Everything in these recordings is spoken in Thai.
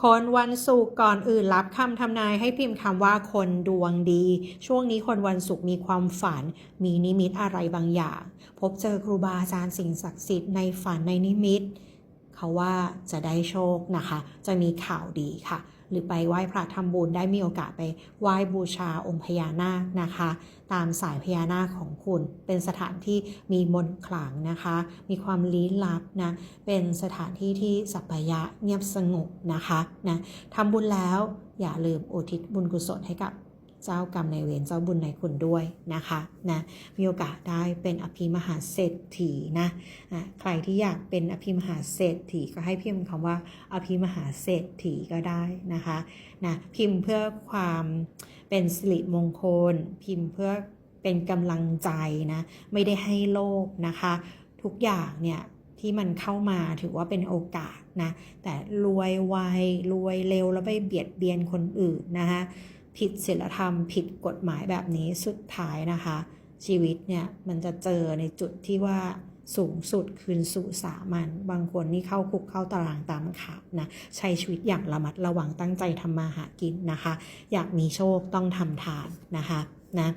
คนวันศุกร์ก่อนอื่นรับคำทำนายให้พิมพ์คำว่าคนดวงดี ช่วงนี้คนวันศุกร์มีความฝัน มีนิมิตอะไรบางอย่าง พบเจอครูบาอาจารย์สิ่งศักดิ์สิทธิ์ในฝันในนิมิต เขาว่าจะได้โชคนะคะ จะมีข่าวดีค่ะ หรือไปไหว้พระทำบุญได้มีโอกาสไปไหว้บูชาองค์พญานาคนะคะ ตามสายพญานาคของคุณ เป็นสถานที่มีมนต์ขลังนะคะ มีความลี้ลับนะ เป็นสถานที่ที่สัปยะเงียบสงบนะคะนะทำบุญแล้วอย่าลืมอุทิศบุญกุศลให้กับ เจ้ากรรมในเวรเจ้าบุญในคุณด้วยนะคะนะมีโอกาสได้เป็นอภิมหาเศรษฐีนะอะใครที่อยากเป็นอภิมหาเศรษฐีก็ให้พิมพ์คำว่าอภิมหาเศรษฐีก็ได้นะคะนะพิมพ์เพื่อความเป็นสิริมงคล พิมพ์เพื่อเป็นกำลังใจนะไม่ได้ให้โลภนะคะ ทุกอย่างเนี่ยที่มันเข้ามาถือว่าเป็นโอกาสนะแต่รวยไวรวยเร็วแล้วไปเบียดเบียนคนอื่นนะคะ ผิดศีลธรรม ผิดกฎหมายแบบนี้สุดท้ายนะคะ ชีวิตเนี่ยมันจะเจอในจุดที่ว่าสูงสุดคืนสู่สามัญบางคนนี่เข้าคุกเข้าตารางตามข่าวนะใช้ชีวิตอย่างระมัดระวังตั้งใจทำมาหากินนะคะ อยากมีโชคต้องทำทานนะคะนะ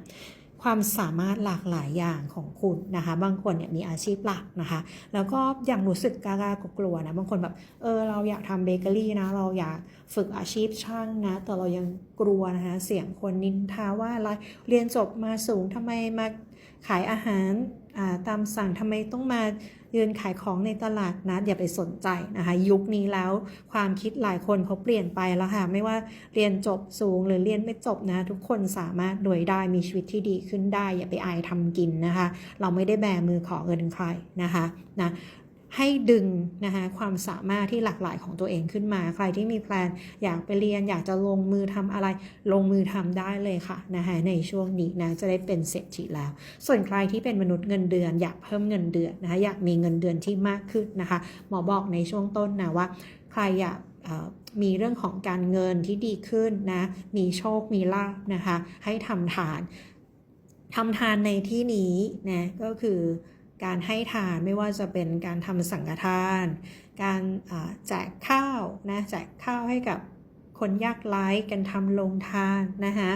ความสามารถหลากหลายอย่างของคุณนะคะ บางคนเนี่ยมีอาชีพหลักนะคะ แล้วก็อย่างรู้สึกกล้ากลัวๆนะ บางคนแบบ เออ เราอยากทำเบเกอรี่นะ เราอยากฝึกอาชีพช่างนะ แต่เรายังกลัวนะคะ เสียงคนนินทาว่าอะไรเรียนจบมาสูงทำไมมาขายอาหาร ตามสั่งทำไมต้องมายืนขายของในตลาดนะอย่าไปสนใจนะคะยุคนี้แล้วความคิดหลายคนเขาเปลี่ยนไปแล้วค่ะไม่ว่าเรียนจบสูงหรือเรียนไม่จบนะทุกคนสามารถรวยได้มีชีวิตที่ดีขึ้นได้ อย่าไปอายทำกินนะคะ เราไม่ได้แบมือขอเงินใครนะคะนะ ให้ดึงนะคะความสามารถที่หลากหลายของตัวเองขึ้นมา ใครที่มีแพลนอยากไปเรียน อยากจะลงมือทำอะไร ลงมือทำได้เลยค่ะนะคะในช่วงนี้นะจะได้เป็นเศรษฐีแล้ว ส่วนใครที่เป็นมนุษย์เงินเดือน อยากเพิ่มเงินเดือนนะคะอยากมีเงินเดือนที่มากขึ้นนะคะหมอบอกในช่วงต้นนะว่า ใครอยากมีเรื่องของการเงินที่ดีขึ้นนะ มีโชค มีลาภนะคะ ให้ทำทาน ทำทานในที่นี้นะก็คือ การให้ทานไม่ว่าจะเป็นการทำสังฆทาน การแจกข้าวนะแจกข้าวให้กับคนยากไร้การทำโรงทานนะคะ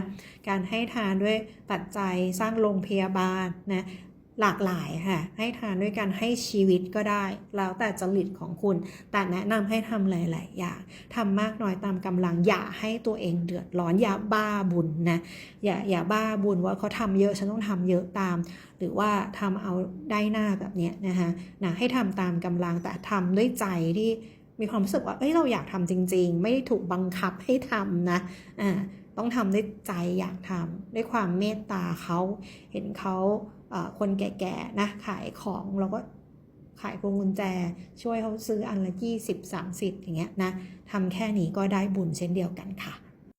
การให้ทานด้วยปัจจัยสร้างโรงพยาบาลนะ หลากหลายค่ะ ให้ทานด้วยการให้ชีวิตก็ได้ แล้วแต่จริตของคุณ แต่แนะนำให้ทำหลาย ๆ อย่างทำมากน้อยตามกำลังอย่าให้ตัวเองเดือดร้อนอย่าบ้าบุญนะอย่าอย่าบ้าบุญว่าเขาทำเยอะฉันต้องทำเยอะตาม หรือว่าทำเอาได้หน้าแบบเนี้ยนะคะนะให้ทำตามกำลังแต่ทำด้วยใจที่มีความรู้สึกว่าเอ้ยเราอยากทำจริง ๆ ไม่ได้ถูกบังคับให้ทำนะอ่าต้องทำด้วยใจอยากทำด้วยความเมตตาเขาเห็นเขาคนแก่ๆนะขายของเราก็ขายพวงกุญแจ ช่วยเขาซื้ออันละยี่สิบสามสิบอย่างเงี้ยนะทำแค่นี้ก็ได้บุญเช่นเดียวกันค่ะ